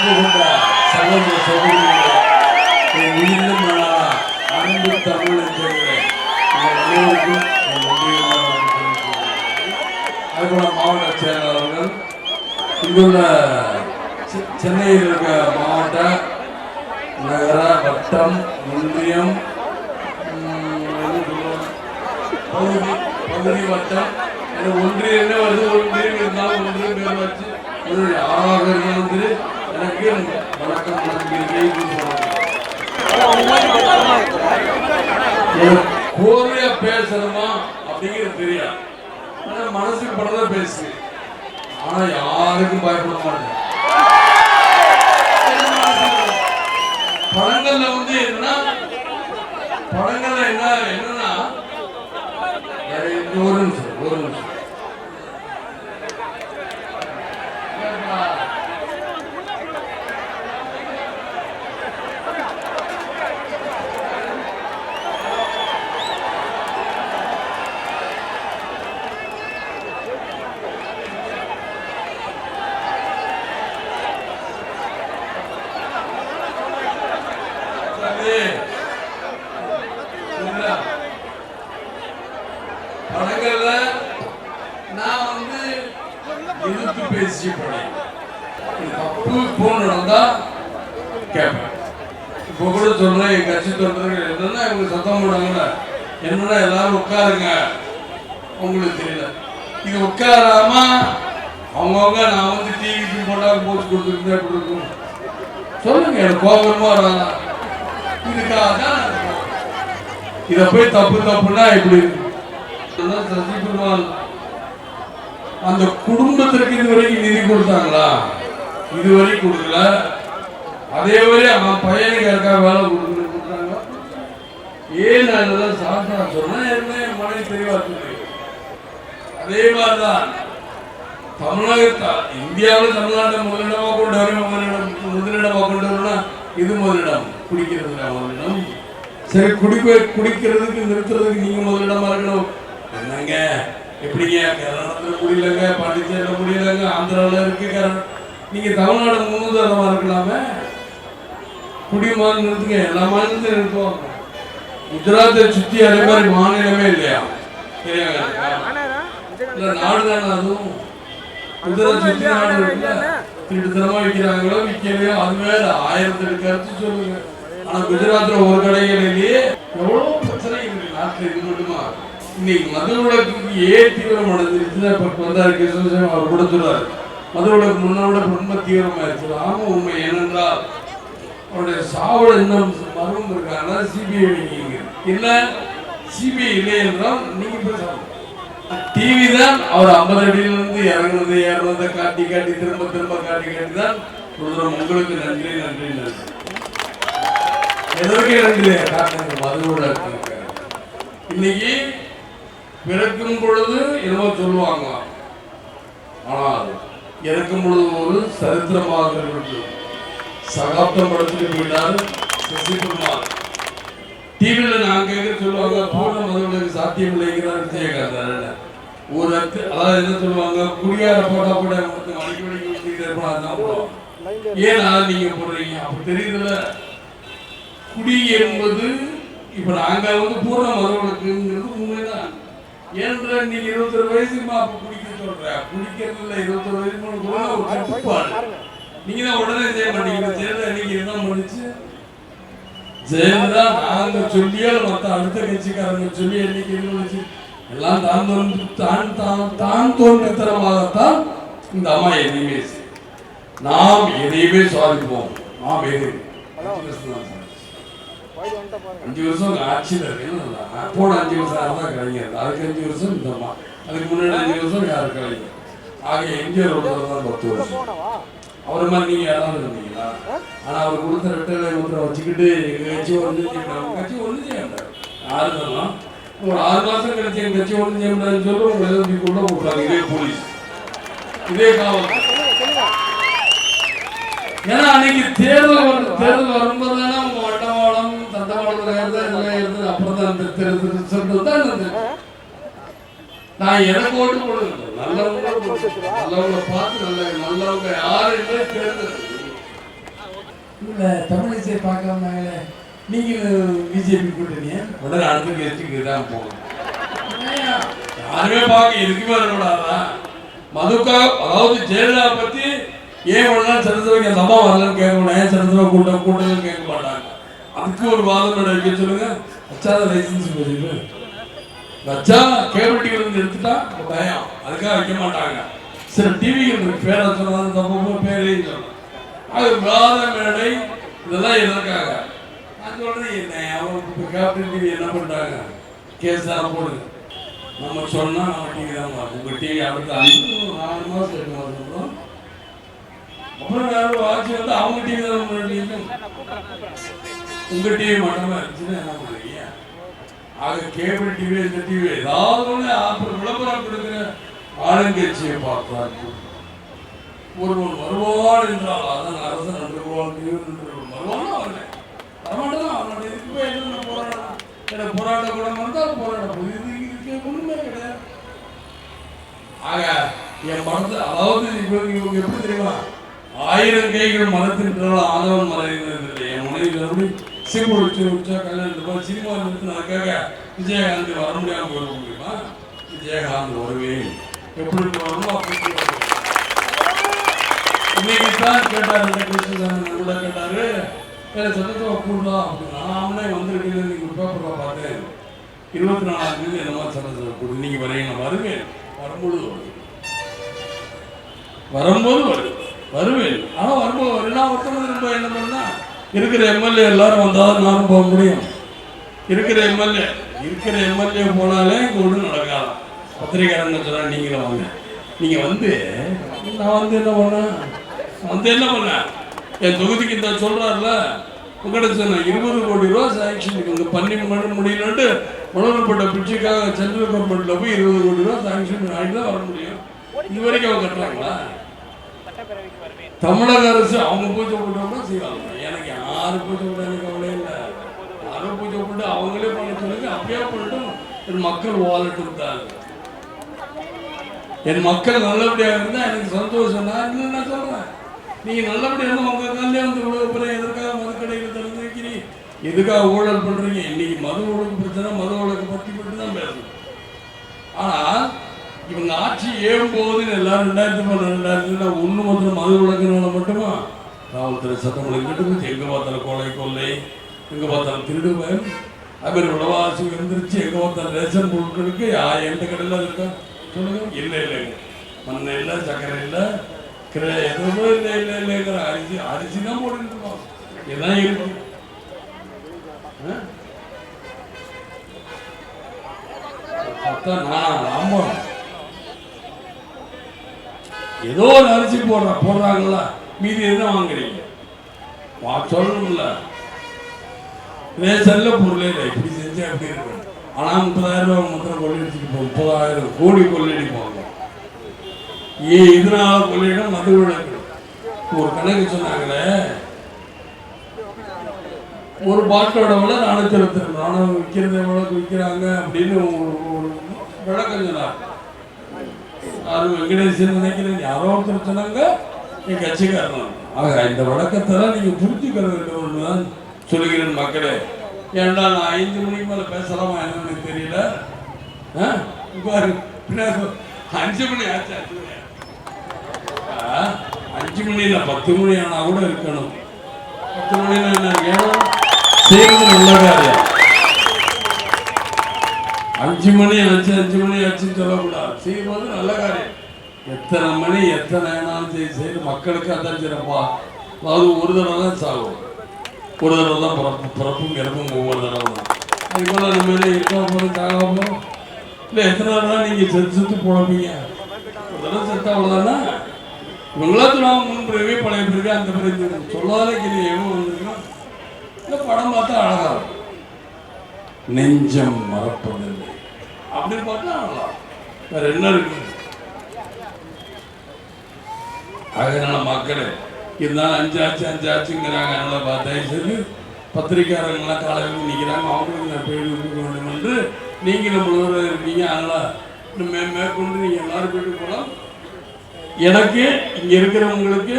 சகோதர சகோதரிகளே, என் அன்பு தமிழ் அனைவருக்கும் அதுபோல மாவட்ட செயலாளர்கள் இங்குள்ள சென்னையில் இருக்க மாவட்ட நகர வட்டம் ஒன்றியம் பகுதி பகுதி வட்டம் ஒன்றியம் என்ன வருது ஒன்றியம் இருந்தாலும் ஒன்றியம் பேர் வச்சு ஆறாக இருந்தாலும் எனக்கு வணக்கம் கோரியா பேசணுமா? அப்படிங்கிறது தெரியாது. ஆனா மனசுக்கு படத பேசு. ஆனா யாருக்கும் பயப்பட மாட்டேன். படங்கள்ல வந்து என்னன்னா படங்கள்ல என்ன என்னன்னா ஒரு நிமிஷம் ஒரு நிமிஷம் சரி. சரிங்களா? படங்கள்ல நான் வந்து எதிர்த்து பேசிய படம் தப்பு போன் நடந்தா கேட்பேன் இப்போ கூட சொல்றேன் என் கட்சி தொண்டர்கள் என்னன்னா இவங்க சத்தம் போடாங்கல்ல என்னடா எல்லாரும் உட்காருங்க? உங்களுக்கு தெரியல. இது உட்காராம அவங்கவுங்க நான் வந்து டிவிக்கு போட்டா போட்டு கொடுத்துருந்தேன் கொடுக்கும் சொல்லுங்க எனக்கு கோபமா வராதா இதுக்காக தான் இத போய் தப்பு தப்புன்னா எப்படி இருக்கு? அதான் சசி பெருமாள் அந்த குடும்பத்திற்கு இதுவரைக்கும் நிதி கொடுத்தாங்களா? இதுவரைக்கும் கொடுக்கல. அதே மாதிரி அவன் பையனுக்கு யாருக்கா வேலை கொடுக்கணும் கொடுத்தாங்க ஏன் நான் இதெல்லாம் சாப்பிட்டா சொன்னேன்? என்ன என் மனைவி தெளிவா சொல்லி அதே மாதிரிதான் தமிழகத்தா இந்தியாவில் தமிழ்நாட்டை முதலிடமா கொண்டு வரும் முதலிடம் முதலிடமா கொண்டு வரணும்னா இது முதலிடம். குடிக்கிறதுல முதலிடம் சரி குடிக்க குடிக்கிறதுக்கு நிறுத்துறதுக்கு நீங்க முதலிடமா இருக்கணும் என்னங்க? எப்படிங்க? கேரளத்துல முடியலங்க பாண்டிச்சேரியில முடியலங்க ஆந்திராவில் இருக்கு கேரளா நீங்க தமிழ்நாடு முன்னுதாரணமா இருக்கலாமே குடிமான நிறுத்துங்க எல்லா மாநிலத்தையும் நிறுத்துவாங்க குஜராத்தை சுத்தி அதே மாதிரி மாநிலமே இல்லையா? தெரியாங்க இல்ல நாடு தானே அதுவும். குஜராத் சுத்தி நாடு இருக்குல்ல. திருட்டுத்தனமா விற்கிறாங்களோ விற்கலையோ அது வேற. ஆயிரத்தி கருத்து சொல்லுங்க. ஆனா குஜராத்ல ஒரு கடைகளிலேயே எவ்வளவு பிரச்சனை இருக்கு. நாட்டுல இது மட்டுமா இன்னைக்கு மது விளக்குக்கு ஏன் தீவிரம் அடைஞ்சிருச்சுன்னா இப்ப வந்தாரு கிருஷ்ணசாமி அவர் கூட சொல்றாரு. மது விளக்கு முன்னோட ரொம்ப தீவிரமாயிருச்சு. ஆமா உண்மை ஏனென்றால் அவருடைய சாவல் இன்னும் மர்மம் இருக்காங்க சிபிஐ நீங்க. என்ன? சிபிஐ இல்லை என்றால் நீங்க பேசலாம். டிவி தான் அவர் ஐம்பது அடியிலிருந்து இறங்குனது ஏறுனதை காட்டி காட்டி திரும்ப திரும்ப காட்டி காட்டி தான். உங்களுக்கு நன்றி நன்றி நன்றி. எதற்கு நன்றி மதுவோட இன்னைக்கு பிறக்கும் பொழுது என்னவோ சொல்லுவாங்க. ஆனால் இறக்கும் பொழுது ஒரு சரித்திரமாக இருக்கு. சகாப்தம் படத்துக்கு போயிட்டார் சசிகுமார். டிவியில் நான் கேட்க சொல்லுவாங்க பூர்ண மதங்களுக்கு சாத்தியம் இல்லைங்கிறார் விஜயகாந்த் ஒரு அர்த்த அதாவது என்ன சொல்லுவாங்க குடியார போட்டா கூட மொத்தம் அடிக்க அடிக்க ஏன் நீங்க போடுறீங்க? அப்ப தெரியுதுல்ல. குடி என்பது இப்ப நாங்க வந்து பூர்ண மதங்களுக்குங்கிறது உண்மைதான். ஏன்ற நீங்க இருபத்தொரு வயசுமா அப்ப குடிக்க சொல்ற. குடிக்கிறதுல இருபத்தொரு வயசு ஒரு கட்டுப்பாடு நீங்க தான் உடனே செய்ய மாட்டீங்க. தேர்தல் அன்னைக்கு என்ன பண்ணுச்சு? ஜெயலலிதா நாங்க சொல்லியோ மத்த அடுத்த கட்சிக்காரங்க சொல்லி என்னைக்கு இருந்துச்சு எல்லாம் தான் தோன்று தான் தான் தான் தோன்றத்தனமாகத்தான் இந்த அம்மா எதையுமே. நாம் எதையுமே சாதிப்போம். நாம் எது? அஞ்சு வருஷம் ஆட்சியில் இருக்கு. போன அஞ்சு வருஷம் தான் கலைஞர். அதுக்கு அஞ்சு வருஷம் இந்த அம்மா அதுக்கு முன்னாடி அஞ்சு வருஷம் யார் கலைஞர்? ஆக எம்ஜிஆர் தான் பத்து வருஷம். அவர் மாதிரி நீங்க யாராவது இருந்தீங்களா? ஆனா அவர் கொடுத்த ரெட்டை ஒன்றை வச்சுக்கிட்டு எங்க கட்சி ஒன்று செய்யணும் உங்க கட்சி ஒன்று செய்ய முடியாது யாரு சொல்லலாம் ஒரு ஆறு மாசம் கழிச்சு எங்க கட்சி ஒன்று செய்ய முடியாதுன்னு சொல்லி உங்களை எழுதி கொள்ள போட்டாங்க இதே போலீஸ். இதே காவல். ஏன்னா அன்னைக்கு தேர்தல் தேர்தல் வரும்போது தானே தண்டவாளத்துல இருந்து எல்லாம் இருந்து அப்புறம் தான் அந்த தேர்தல் ரிசல்ட் தான் இருந்தது. நான் எனக்கு ஓட்டு போடுங்க நல்லவங்க நல்லவங்க பார்த்து நல்ல நல்லவங்க யாரு இல்லை தேர்தல் இல்லை தமிழிசை பார்க்காம நீங்கள் பிஜேபி கூட்டணியா? உடனே அடுத்த கேஸ்டுக்கு தான் போகணும். யாருமே பார்க்க இருக்கவே வரக்கூடாதா? மதுக்கா அதாவது ஜெயலலிதா பத்தி ஏன் நாள் சந்திரசபாக்கு அந்த அம்மா வரலன்னு கேட்கணும்? ஏன் சந்திரசபா கூட்டம் கூட்டம் கேட்க மாட்டாங்க? அதுக்கு ஒரு வாதம் நட வைக்க சொல்லுங்க. வச்சாத லைசன்ஸ் போகுது வச்சா கேபிள் இருந்து எடுத்துட்டா பயம். அதுக்காக வைக்க மாட்டாங்க. சில டிவிகள் இருக்கு பேரை சொன்னாலும் தப்பு அது வாத மேடை. இதெல்லாம் எதற்காக? நான் சொல்றது என்ன? அவங்க இப்போ கேபிள் டிவி என்ன பண்றாங்க? கேஸ் தான் போடுங்க நம்ம சொன்னா நம்ம டிவி தான் வரும். உங்க டிவி அடுத்த ஐந்து ஆறு மாசம் எட்டு மாசம் அப்புறம் அப்புறம் வேற ஒரு ஆட்சி வந்து அவங்க டிவி தான் உங்கள் டிவி மட்டுமா இருந்துச்சுன்னா என்ன பண்ணுவீங்க? ஆக கேபிள் டிவி இந்த டிவி ஏதாவது ஒன்று அப்புறம் விளம்பரம் கொடுக்குற ஆளுங்கட்சியை பார்த்தார் ஒருவன் வருவான் என்றால் அதன் அரசன் என்று வருவான் வரல வரமாட்டேன் அவனோட இதுக்கு என்ன போராட்டம்? எனக்கு போராட்ட குணம் இருந்தால் போராட்டம். இது இதுக்கு ஒண்ணுமே கிடையாது. ஆக என் மனது அதாவது இவங்க எப்படி தெரியுமா? ஆயிரம் கைகள் மரத்தின் ஆதவன் மறைந்தது என் மனைவி எப்படி சிம்பு வச்சு கல்யாணம் சினிமா நிறுத்தினதுக்காக விஜயகாந்த் வர முடியாமல் போக முடியுமா? விஜயகாந்த் வருவேன் எப்படி வரணும் அப்படி இன்னைக்கு தான் கேட்டார் இந்த கிருஷ்ணசாமி கூட கேட்டாரு வேற சட்டத்தை கூடா அப்படின்னா நாமளே வந்திருக்கீங்க நீங்க பேப்பரில் பார்த்தேன். இருபத்தி நாலாம் தேதி இந்த மாதிரி சட்டத்தை கூடு நீங்க வரையும் வருவேன். வரும்பொழுது வருவேன். வரும்போது வருவேன். வருவேன். ஆனா வரும்போது வருன்னா ஒருத்தவங்க ரொம்ப என்ன பண்ணால் இருக்கிற எம்எல்ஏ எல்லாரும் வந்தால் நானும் போக முடியும். இருக்கிற எம்எல்ஏ இருக்கிற எம்எல்ஏ போனாலே இங்க ஒன்றும் நடக்காது. பத்திரிக்காரங்க சொன்னா நீங்களும் வாங்க. நீங்கள் வந்து நான் வந்து என்ன பண்ணேன்? வந்து என்ன பண்ணேன்? என் தொகுதிக்கு இந்த சொல்றாருல உங்கள்கிட்ட சொன்னேன் இருபது கோடி ரூபா சாங்ஷன் இங்கே பண்ணி முடியலன்ட்டு உணர்வுப்பட்ட பிச்சைக்காக சென்ட்ரல் கவர்மெண்ட்டில் போய் இருபது கோடி ரூபா சாங்ஷன் ஆகி தான் வர முடியும். இது வரைக்கும் அவங்க கட்டுறாங்களா? தமிழக அரசு அவங்க போய் சொல்லிட்டோம்னா செய்வாங்க. யாரு பூஜை போட்டா கவலை இல்லை. யாரும் பூஜை போட்டு அவங்களே பண்ண சொல்லுங்க அப்படியே பண்ணட்டும் என் மக்கள் வாழட்டும் இருந்தாங்க என் மக்கள் நல்லபடியாக இருந்தால் எனக்கு சந்தோஷம். நான் இன்னும் என்ன சொல்றேன்? நீங்க நல்லபடியா இருந்தா உங்க வந்து இவ்வளவு எதற்காக மதுக்கடையில் திறந்து வைக்கிறீங்க எதுக்காக ஊழல் பண்ணுறீங்க இன்னைக்கு மது ஒழுங்கு பிரச்சனை மது ஒழுங்கு பற்றி மட்டும் தான் பேசணும் ஆனால் இவங்க ஆட்சி ஏன் போகுதுன்னு எல்லாரும் ரெண்டாயிரத்தி பன்னெண்டு ரெண்டாயிரத்தி ஒன்று மாத்திரம் மது ஒழுங்குனால மட்டுமா? காவல்துறை சட்டம் ஒழுங்கிட்டு எங்க பார்த்தாலும் கொலை கொள்ளை எங்க பார்த்தாலும் திருடு பயம் அதுமாதிரி விலவாசி வந்துருச்சு எங்க பார்த்தாலும் ரேஷன் பொருட்களுக்கு யா எந்த கடையில் இருக்கா? சொல்லுங்க. இல்லை இல்லைங்க மண்ணை இல்லை சக்கரை இல்லை கிரை எதுவுமே இல்லை இல்லை இல்லைங்கிற அரிசி அரிசி தான் போட்டுட்டு இருக்கோம். இதுதான் இருக்கும் நான் நம்பணும் ஏதோ ஒரு அரிசி போடுற போடுறாங்களா மீதி எதுவும் வாங்குறீங்க? வா சொல்லணும்ல. செல்ல பொருளே இல்லை. இப்படி செஞ்சா எப்படி இருக்கும் ஆனா முப்பதாயிரம் ரூபாய் மாத்திரம் கொள்ளையடிச்சுட்டு போகும் முப்பதாயிரம் கோடி கொள்ளையடிப்பாங்க ஏ இதனால கொள்ளையிடம் மது விளக்கு. ஒரு கணக்கு சொன்னாங்களே. ஒரு பாட்டோட விலை நானூத்தி இருபத்தி ரெண்டு. நானும் விற்கிறது எவ்வளவுக்கு விற்கிறாங்க அப்படின்னு ஒரு ஒரு விளக்கம் சொன்னார். யாரும் வெங்கடேசன் நினைக்கிறேன். யாரோ ஒருத்தர் சொன்னாங்க. நீ கட்சிக்காரன்? ஆக இந்த வழக்கத்தை நீங்க புரிஞ்சுக்கிற வேண்டும் என்றுதான் சொல்லுகிறேன் மக்களே. ஏன்னா நான் ஐந்து மணிக்கு மேல பேசலாமா என்னன்னு தெரியல. பாரு, அஞ்சு மணி ஆச்சு அஞ்சு மணி அஞ்சு பத்து மணி ஆனா கூட இருக்கணும். பத்து மணினா என்ன ஏன்னா செய்வது நல்ல காரியம் அஞ்சு மணி ஆச்சு அஞ்சு மணி ஆச்சுன்னு சொல்லக்கூடாது. செய்வது நல்ல காரியம். எத்தனை மணி எத்தனை வேணாலும் சரி செய்து மக்களுக்கு அதான் சிறப்பா. அதாவது ஒரு தடவை தான் சாகும். ஒரு தடவை தான் பிறப்பு பிறப்பும் இறப்பும் ஒவ்வொரு தடவை தான் அதுக்குள்ள நம்ம என்ன இருக்க போகிறோம் சாக போகிறோம் இல்லை எத்தனை தடவை நீங்கள் செத்து செத்து புழப்பீங்க ஒரு தடவை செத்தா அவ்வளோதானா இவங்களா சொல்லுவாங்க முன்பிறவே பழைய பிறகு அந்த பிறகு சொல்லாத கிளி எவ்வளோ வந்திருக்கோம் இல்லை படம் பார்த்தா அழகா இருக்கும். நெஞ்சம் மறப்பதில்லை. அப்படின்னு பார்த்தா அழகா வேற என்ன இருக்கு? அதனால மக்கள் இருந்தாலும் அஞ்சு ஆச்சு அஞ்சு அதனால பார்த்தா சரி பத்திரிக்கையாளர்கள்லாம் காலையில் நிற்கிறாங்க அவங்களுக்கு நான் பேர் கொடுக்க வேண்டும் என்று நீங்கள் முழுவதும் இருக்கீங்க. அதனால் மே மேற்கொண்டு நீங்கள் எல்லாரும் போயிட்டு போகலாம். எனக்கு இங்கே இருக்கிறவங்களுக்கு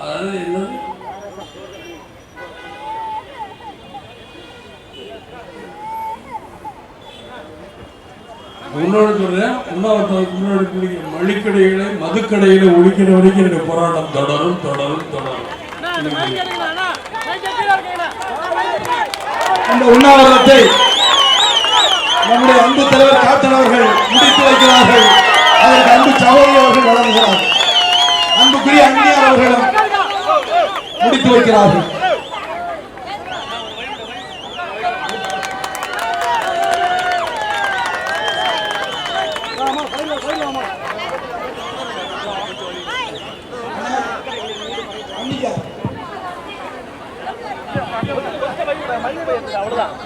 அதாவது முன்னோடு சொல்றேன் உண்ணாவிரதத்துக்கு முன்னாடி குடிக்கிற மளிக்கடைகளை மதுக்கடைகளை ஒழிக்கிற வரைக்கும் இந்த போராட்டம் தொடரும் தொடரும் தொடரும். இந்த உண்ணாவிரதத்தை நம்முடைய அன்பு தலைவர் கேப்டன் அவர்கள் முடித்து வைக்கிறார்கள். அதற்கு அன்பு சகோதரி அவர்கள் வழங்குகிறார்கள். அன்புக்குரிய அந்நியார் அவர்களும் முடித்து வைக்கிறார்கள். 是的